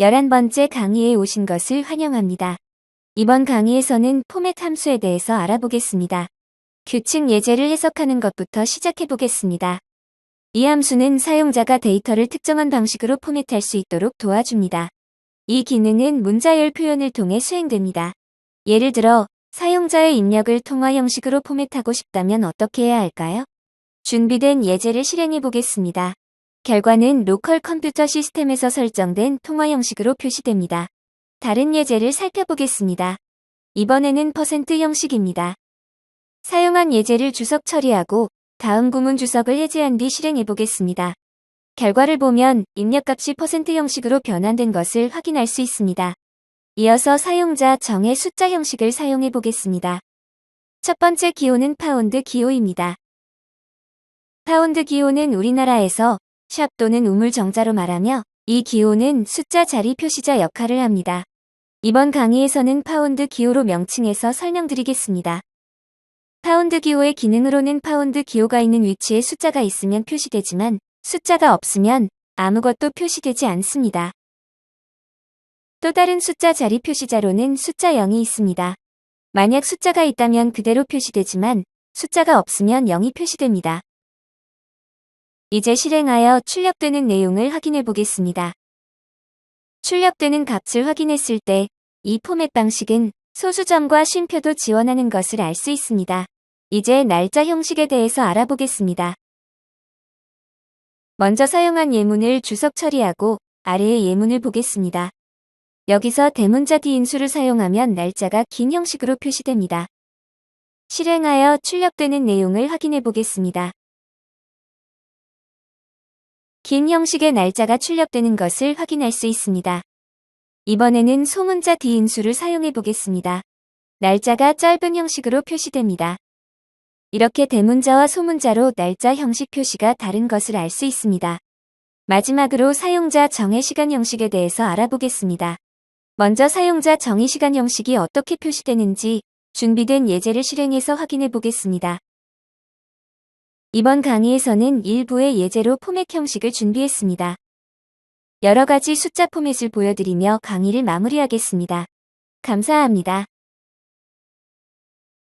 11번째 강의에 오신 것을 환영합니다. 이번 강의에서는 포맷 함수에 대해서 알아보겠습니다. 규칙 예제를 해석하는 것부터 시작해 보겠습니다. 이 함수는 사용자가 데이터를 특정한 방식으로 포맷할 수 있도록 도와줍니다. 이 기능은 문자열 표현을 통해 수행됩니다. 예를 들어 사용자의 입력을 통화 형식으로 포맷하고 싶다면 어떻게 해야 할까요? 준비된 예제를 실행해 보겠습니다. 결과는 로컬 컴퓨터 시스템에서 설정된 통화 형식으로 표시됩니다. 다른 예제를 살펴보겠습니다. 이번에는 퍼센트 형식입니다. 사용한 예제를 주석 처리하고 다음 구문 주석을 해제한 뒤 실행해 보겠습니다. 결과를 보면 입력값이 퍼센트 형식으로 변환된 것을 확인할 수 있습니다. 이어서 사용자 정의 숫자 형식을 사용해 보겠습니다. 첫 번째 기호는 파운드 기호입니다. 파운드 기호는 우리나라에서 샵 또는 우물 정자로 말하며 이 기호는 숫자 자리 표시자 역할을 합니다. 이번 강의에서는 파운드 기호로 명칭해서 설명드리겠습니다. 파운드 기호의 기능으로는 파운드 기호가 있는 위치에 숫자가 있으면 표시되지만 숫자가 없으면 아무것도 표시되지 않습니다. 또 다른 숫자 자리 표시자로는 숫자 0이 있습니다. 만약 숫자가 있다면 그대로 표시되지만 숫자가 없으면 0이 표시됩니다. 이제 실행하여 출력되는 내용을 확인해 보겠습니다. 출력되는 값을 확인했을 때 이 포맷 방식은 소수점과 쉼표도 지원하는 것을 알 수 있습니다. 이제 날짜 형식에 대해서 알아보겠습니다. 먼저 사용한 예문을 주석 처리하고 아래의 예문을 보겠습니다. 여기서 대문자 뒤인수를 사용하면 날짜가 긴 형식으로 표시됩니다. 실행하여 출력되는 내용을 확인해 보겠습니다. 긴 형식의 날짜가 출력되는 것을 확인할 수 있습니다. 이번에는 소문자 뒤인수를 사용해 보겠습니다. 날짜가 짧은 형식으로 표시됩니다. 이렇게 대문자와 소문자로 날짜 형식 표시가 다른 것을 알 수 있습니다. 마지막으로 사용자 정의 시간 형식에 대해서 알아보겠습니다. 먼저 사용자 정의 시간 형식이 어떻게 표시되는지 준비된 예제를 실행해서 확인해 보겠습니다. 이번 강의에서는 일부의 예제로 포맷 형식을 준비했습니다. 여러 가지 숫자 포맷을 보여드리며 강의를 마무리하겠습니다. 감사합니다.